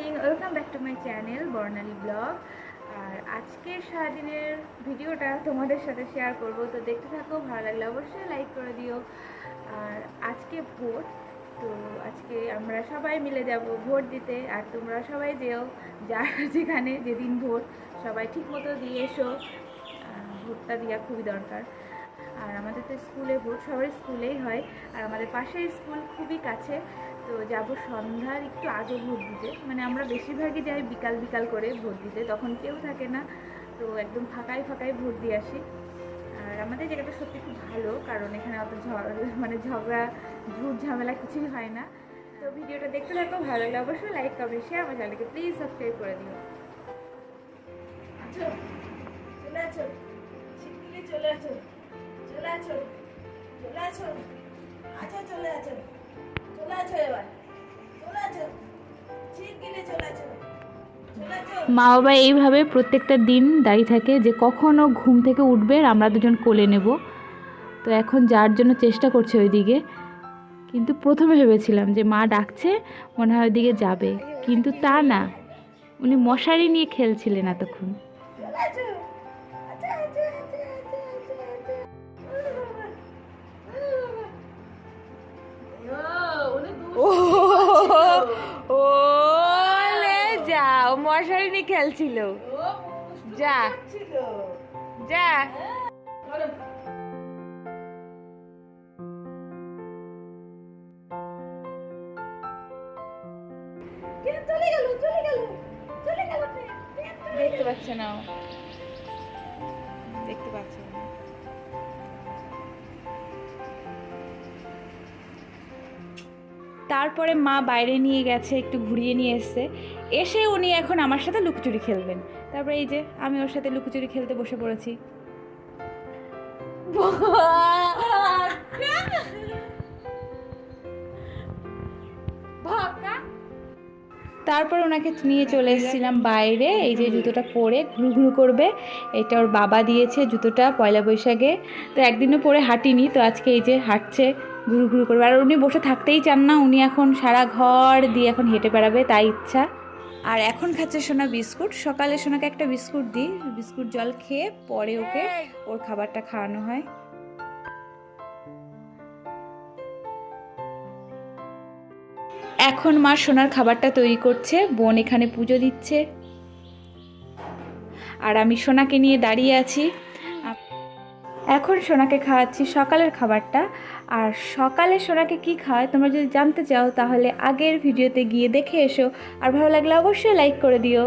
Morning welcome back to my channel Barnali blog আর আজকের সারাদিনের ভিডিওটা তোমাদের সাথে শেয়ার করব। তো দেখতে থাকো, ভালো লাগলে অবশ্যই লাইক করে দিও। আর আজকে ভোট, তো আজকে আমরা সবাই মিলে যাব ভোট দিতে। আর তোমরা সবাই যেও, যার যেখানে যেদিন ভোট, সবাই ঠিক মতো দিয়ে এসো। ভোটটা দেওয়া খুবই দরকার। আর আমাদের তো স্কুলে ভোট সবাই স্কুলেই হয়। আর আমাদের পাশের স্কুল খুবই কাছে। তো যাব সন্ধ্যার একটু আগে ভোট দিতে। মানে আমরা বেশিরভাগই যাই বিকাল বিকাল করে ভোট দিতে, তখন কেউ থাকে না। তো একদম ফাঁকায় ফাঁকায় ভোট দিয়ে আসি। আর আমাদের জায়গাটা সত্যি খুব ভালো, কারণ এখানে অত ঝড় মানে ঝগড়া, ঝুট ঝামেলা কিছুই হয় না। তো ভিডিওটা দেখতে থাকো, ভালো লাগলে অবশ্যই লাইক কমেন্ট শেয়ার আমার চ্যানেলকে প্লিজ সাবস্ক্রাইব করে দিও। চলে আছো? চলে আছো? চলে আছো? চলে আছো? আচ্ছা চলে আছো? মা বাবা এইভাবে প্রত্যেকটা দিন দাঁড়িয়ে থাকে যে কখনো ঘুম থেকে উঠবে আমরা দুজন কোলে নেব। তো এখন যার জন্য চেষ্টা করছে ওইদিকে। কিন্তু প্রথমে ভেবেছিলাম যে মা ডাকছে, মনে হয় ওইদিকে যাবে। কিন্তু তা না। উনি মশারি নিয়ে খেলছিলেন এতক্ষণ। ও, ও যাও মশারি নিয়ে খেলছিল যা। যা চলে গেল চলে গেল দেখতে। পাচ্ছে না দেখতে পাচ্ছে না তারপরে মা বাইরে নিয়ে গেছে একটু ঘুরিয়ে নিয়ে এসছে। এসে উনি এখন আমার সাথে লুকোচুরি খেলবেন। তারপরে এই যে আমি ওর সাথে লুকোচুরি খেলতে বসে পড়েছি। তারপর ওনাকে নিয়ে চলে এসেছিলাম বাইরে এই যে জুতোটা পরে ঘুরু ঘুরু করবে। এটা ওর বাবা দিয়েছে জুতোটা পয়লা বৈশাখে। তো একদিনও পরে হাঁটিনি তো আজকে এই যে হাঁটছে। ঘুরু ঘুরু করবে। আর উনি বসে থাকতেই চান না উনি এখন সারা ঘর দিয়ে এখন হেঁটে বেড়াবে তাই ইচ্ছা। আর এখন খাচ্ছে সোনা বিস্কুট। সকালে সোনাকে একটা বিস্কুট দিই বিস্কুট জল খেয়ে পরে ওকে ওর খাবারটা খাওয়ানো হয়। এখন মা সোনার খাবারটা তৈরি করছে বোন এখানে পুজো দিচ্ছে। আর আমি সোনাকে নিয়ে দাঁড়িয়ে আছি। এখন সোনাকে খাওয়াচ্ছি সকালের খাবারটা। আর সকালে সোনাকে কি খাওয়ায় তোমরা যদি জানতে চাও তাহলে আগের ভিডিওতে গিয়ে দেখে এসো। আর ভালো লাগলে অবশ্যই লাইক করে দিও।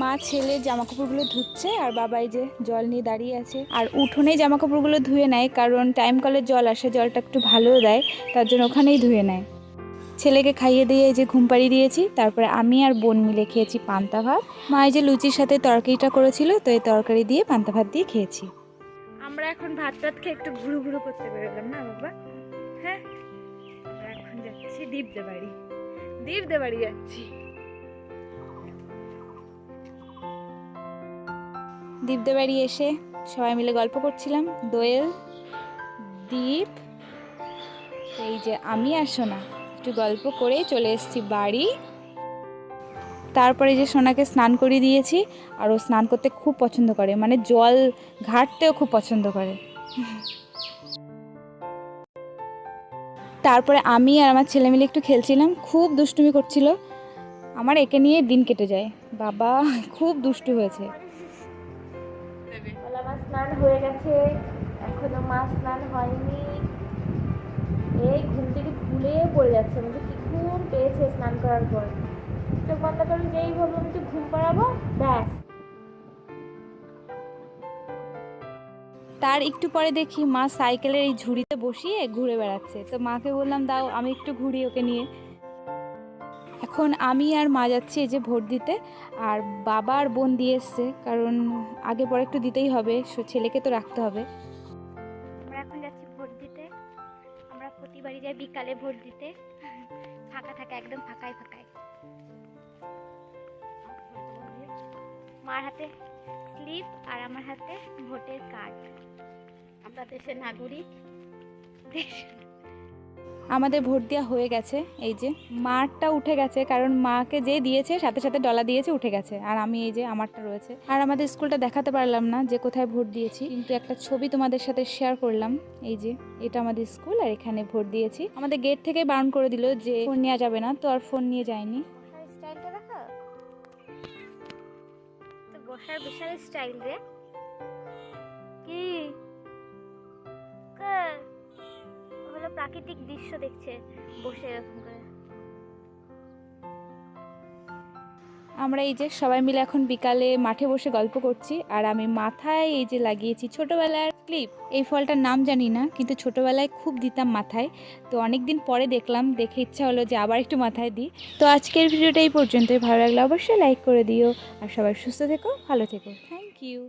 মা ছেলে জামা কাপড়গুলো ধুচ্ছে আর বাবা এই যে জল নিয়ে দাঁড়িয়ে আছে। আর উঠোনেই জামা কাপড়গুলো ধুয়ে নেয় কারণ টাইম কলের জল আসে জলটা একটু ভালো দেয় তার জন্য ওখানেই ধুয়ে নেয়। ছেলেকে খাইয়ে দিয়ে এই যে ঘুম পাড়িয়ে দিয়েছি তারপরে আমি আর বোন মিলে খেয়েছি পান্তা ভাত। মা এই যে লুচির সাথে তরকারিটা করেছিল তো এই তরকারি দিয়ে পান্তা ভাত দিয়ে খেয়েছি। আমরা এখন ভাত টাত খেয়ে একটু ঘুরু ঘুরু করতে বেরোলাম না, বাবা? হ্যাঁ? এখন যাচ্ছি দীপদে বাড়ি দীপদে বাড়ি যাচ্ছি। দীপদে বাড়ি এসে সবাই মিলে গল্প করছিলাম। দোয়েল, দীপ, এই যে আমি আসো না একটু গল্প করে চলে এসেছি বাড়ি। তারপরে যে সোনাকে স্নান করিয়ে দিয়েছি আর ও স্নান করতে খুব পছন্দ করে মানে জল ঘাটতেও খুব পছন্দ করে। তারপরে আমি আর আমার ছেলে মিলে একটু খেলছিলাম, খুব দুষ্টুমি করছিল। আমার একে নিয়ে দিন কেটে যায়। বাবা, খুব দুষ্টু হয়েছে। স্নান হয়ে গেছে। এখনও মা স্নান হয়নি। এই ঘুম থেকে ভুলে পড়ে যাচ্ছে। আমাকে কি ঘুম পেয়েছে স্নান করার পর। চোখ বন্ধ করে যেই ভাবলাম একটু ঘুম পাড়াবো ব্যাস। তার একটু পরে দেখি মা সাইকেলের এই ঝুড়িতে বসিয়ে ঘুরে বেড়াচ্ছে। তো মাকে বললাম দাও আমি একটু ঘুরি ওকে নিয়ে। এখন আমি আর মা যাচ্ছি এই যে ভোট দিতে। আর বাবা আর বোন দিয়ে এসছে কারণ আগে পরে একটু দিতেই হবে সো- ছেলেকে তো রাখতে হবে। আমরা এখন যাচ্ছি ভোট দিতে। আমরা প্রতিবারই যাই বিকালে ভোট দিতে। ফাঁকা থাকে একদম ফাঁকাই ফাঁকাই। মার হাতে স্লিপ আর আমার হাতে ভোটের কার্ড আমরা দেশের নাগরিক। আমাদের ভোট দেওয়া হয়ে গেছে। এই যে মারটা উঠে গেছে, কারণ মাকে যে দিয়েছে, সাথে সাথে ডলা দিয়েছে, উঠে গেছে। আর আমি এই যে আমারটা রয়েছে। আর আমাদের স্কুলটা দেখাতে পারলাম না যে কোথায় ভোট দিয়েছি, কিন্তু একটা ছবি তোমাদের সাথে শেয়ার করলাম। এই যে এটা আমাদের স্কুল আর এখানে ভোট দিয়েছি। আমাদের গেট থেকে বারণ করে দিল যে ফোন নেওয়া যাবে না, তো আর ফোন নিয়ে যায়নি। বসার বিশাল স্টাইল রে কি হলো প্রাকৃতিক দৃশ্য দেখছে বসে এরকম করে আমরা এই যে সবাই মিলে এখন বিকালে মাঠে বসে গল্প করছি, আর আমি মাথায় এই যে লাগিয়েছি ছোটবেলার ক্লিপ এই ফলটার নাম জানি না, কিন্তু ছোটোবেলায় খুব দিতাম মাথায়। তো অনেক দিন পরে দেখলাম, দেখে ইচ্ছা হলো যে আবার একটু মাথায় দিই। তো আজকের ভিডিওটা এই পর্যন্তই। ভালো লাগলে অবশ্যই লাইক করে দিও। আর সবাই সুস্থ থেকো, ভালো থেকো। Thank you